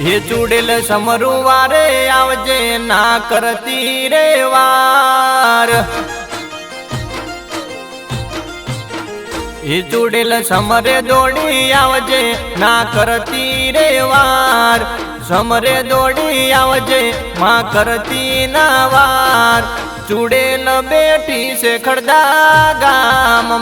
એ ચૂડેલ સમરું વારે આવજે ના કરતી રે વાર. ચૂડેલ સમરે દોડી આવજે ના કરતી રે વાર. સમરે દોડી આવજે માં કરતી ના વાર. ચૂડેલ બેટી છે ખડદા ગામમાં.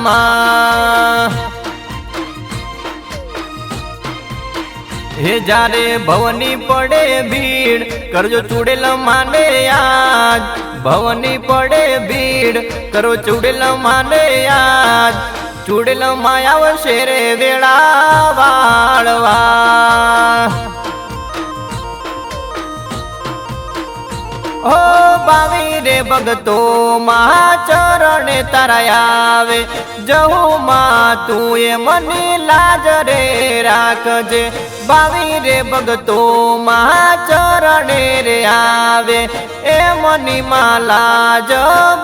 હે જારે ભવની પડે ભીડ, કરજો ચૂડેલ માને યાદ ભવની પડે ભીડ, કરો ચૂડેલ માને યાદ ચૂડેલ માયાવ શેરે વેળા વાળવા. રે ભગતો મહાચરણે તારા આવે. માં તું એ મને લાજ રે રાખજે. બાવી રે ભગતો મહાચરણે રે આવે. એ મની માં લાજ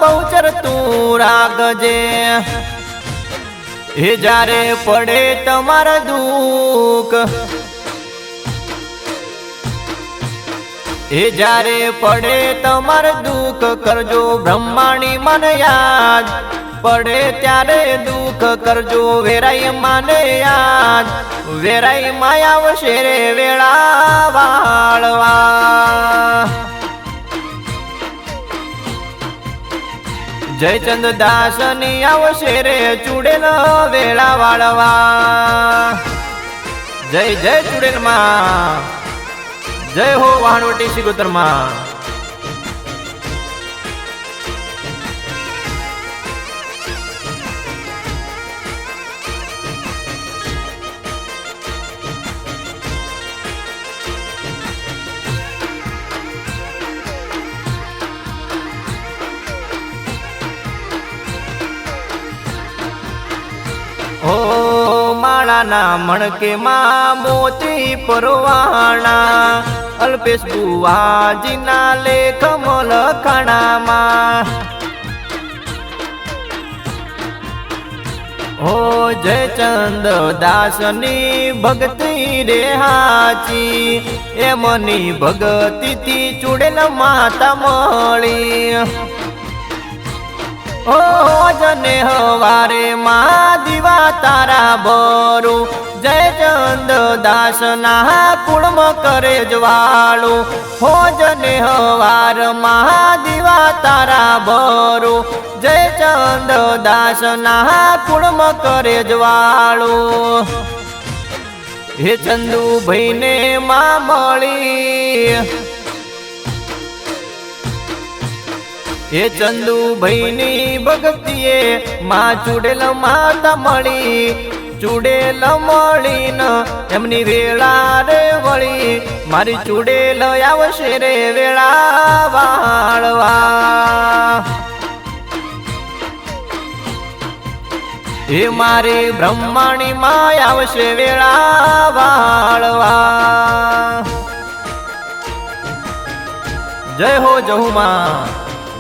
બહુચર તું રાખજે. હે જ્યારે પડે તમારા દુઃખ એ જ્યારે પડે તમાર દુઃખ કરજો બ્રહ્માણી મને યાદ. પડે ત્યારે દુઃખ કરજો વેરાય માને યાદ. વેરાઈ માયા આવશે વેળા વાળવા. જયચંદ દાસની આવશે રે ચૂડેલ વેળા વાળવા. જય જય ચૂડેલમાં જય હો વાહણવટી સિગોતરમાં માળાના મણકે માં મોતી પરવાણા. અલ્પેશ બુવાજીના લેખ મોલખાણામાં. ઓ જયચંદ દાસની ભક્તિ રે હાચી એમની ભગતીથી ચૂડેલ માતા મળી. ઓ જને હવારે મા દીવા તારા બરું જય ચંદ દાસ ના કુળમ કરે જવાળું હો જને હવાર મહાદીવા તારા ભરું. જય ચંદ દાસ ના કુળમ કરે જવાળું હે ચંદુ ભાઈને માં મળી. એ ચંદુ ભાઈની ભક્તિએ માં ચૂડેલ માતા મળી. ચૂડેલ મળીને એમની વેળા રે વળી. મારી ચૂડેલ આવશે રે વેળા વાળવા. એ મારી બ્રહ્માણી માં આવશે વેળા વાળવા. જય હો જહુમાં,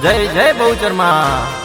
જય જય બહુચરમાં.